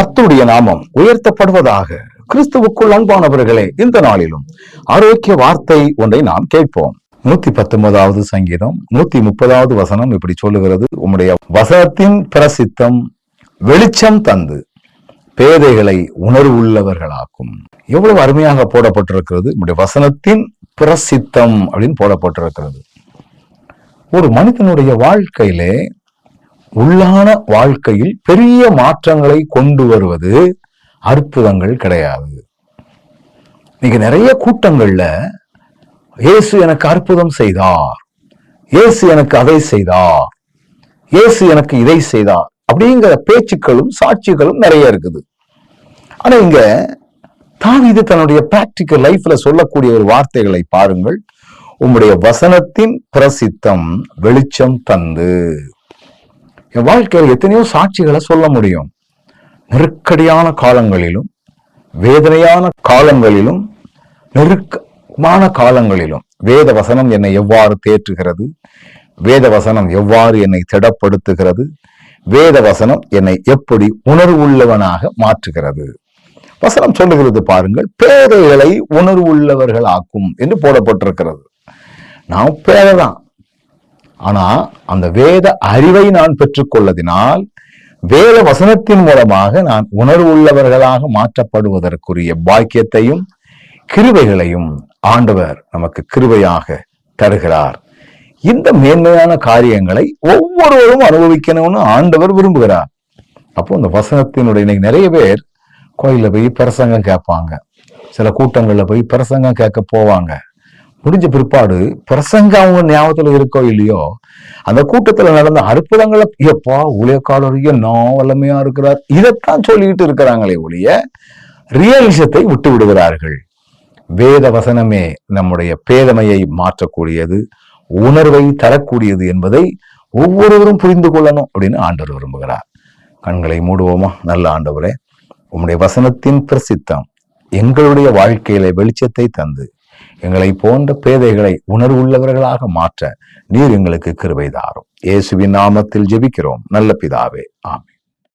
கர்த்தருடைய நாமம் உயர்த்தப்படுவதாக கிறிஸ்துவுக்குள் அன்பானவர்களே இந்த நாளிலும் ஆரோக்கிய வார்த்தை ஒன்றை நாம் கேட்போம். நூத்தி பத்தொன்பதாவது சங்கீதம் நூத்தி முப்பதாவது வசனம் இப்படி சொல்லுகிறது. உம்முடைய வசனத்தின் பிரசித்தம் வெளிச்சம் தந்து பேதைகளை உணர்வுள்ளவர்களாக்கும். எவ்வளவு அருமையாக போடப்பட்டிருக்கிறது. நம்முடைய வசனத்தின் பிரசித்தம் அப்படின்னு போடப்பட்டிருக்கிறது. ஒரு மனிதனுடைய வாழ்க்கையிலே உள்ளான வாழ்க்கையில் பெரிய மாற்றங்களை கொண்டு வருவது அற்புதங்கள் கிடையாது. நீங்க நிறைய கூட்டங்கள்ல இயேசு எனக்கு அற்புதம் செய்தார். இயேசு எனக்கு அதை செய்தார். இயேசு எனக்கு இதை செய்தார். அப்படிங்கிற பேச்சுக்களும் சாட்சிகளும் நிறைய இருக்குது. ஆனா இங்க இது தன்னுடைய பிராக்டிக்கல் லைஃப்ல சொல்லக்கூடிய ஒரு வார்த்தைகளை பாருங்கள். உம்முடைய வசனத்தின் பிரசித்தம் வெளிச்சம் தந்து. என் வாழ்க்கையில் எத்தனையோ சாட்சிகளை சொல்ல முடியும். நெருக்கடியான காலங்களிலும் வேதனையான காலங்களிலும் நெருக்கமான காலங்களிலும் வேத வசனம் என்னை எவ்வாறு தேற்றுகிறது? வேத வசனம் எவ்வாறு என்னை திடப்படுத்துகிறது? வேத வசனம் என்னை எப்படி உணர்வுள்ளவனாக மாற்றுகிறது? வசனம் சொல்லுகிறது பாருங்கள் பேதைகளை உணர்வுள்ளவர்கள் ஆக்கும் என்று போடப்பட்டிருக்கிறது. நான் பேதைதான் ஆனா அந்த வேத அறிவை நான் பெற்றுக்கொள்ளதினால் வேத வசனத்தின் மூலமாக நான் உணர்வு உள்ளவர்களாக மாற்றப்படுவதற்குரிய பாக்கியத்தையும் கிருவைகளையும் ஆண்டவர் நமக்கு கிருவையாக தருகிறார். இந்த மேன்மையான காரியங்களை ஒவ்வொருவரும் அனுபவிக்கணும்னு ஆண்டவர் விரும்புகிறார். அப்போ இந்த வசனத்தினுடைய இன்னைக்கு நிறைய பேர் கோயில்ல போய் பிரசங்கம் கேட்பாங்க. சில கூட்டங்களில் போய் பிரசங்கம் கேட்க போவாங்க. முடிஞ்ச பிற்பாடு பிரசங்கம் அவங்க ஞாபகத்துல இருக்கோ இல்லையோ அந்த கூட்டத்துல நடந்த அற்புதங்களை எப்பா ஊழியக்காரர் நான் வல்லமையா இருக்கிறார். இதைத்தான் சொல்லிட்டு இருக்கிறாங்களே ஒழிய ரியல் விஷயத்தை விட்டு விடுகிறார்கள். வேத வசனமே நம்முடைய பேதமையை மாற்றக்கூடியது உணர்வை தரக்கூடியது என்பதை ஒவ்வொருவரும் புரிந்து கொள்ளணும் அப்படின்னு ஆண்டவர் விரும்புகிறார். கண்களை மூடுவோமா? நல்ல ஆண்டவரே உம்முடைய வசனத்தின் பிரசித்தம் எங்களுடைய வாழ்க்கையில வெளிச்சத்தை தந்து எங்களை போன்ற பேதைகளை உணர்வுள்ளவர்களாக மாற்ற நீர் எங்களுக்கு கிருபை தாரும். இயேசுவின் நாமத்தில் ஜெபிக்கிறோம். நல்ல பிதாவே. ஆமே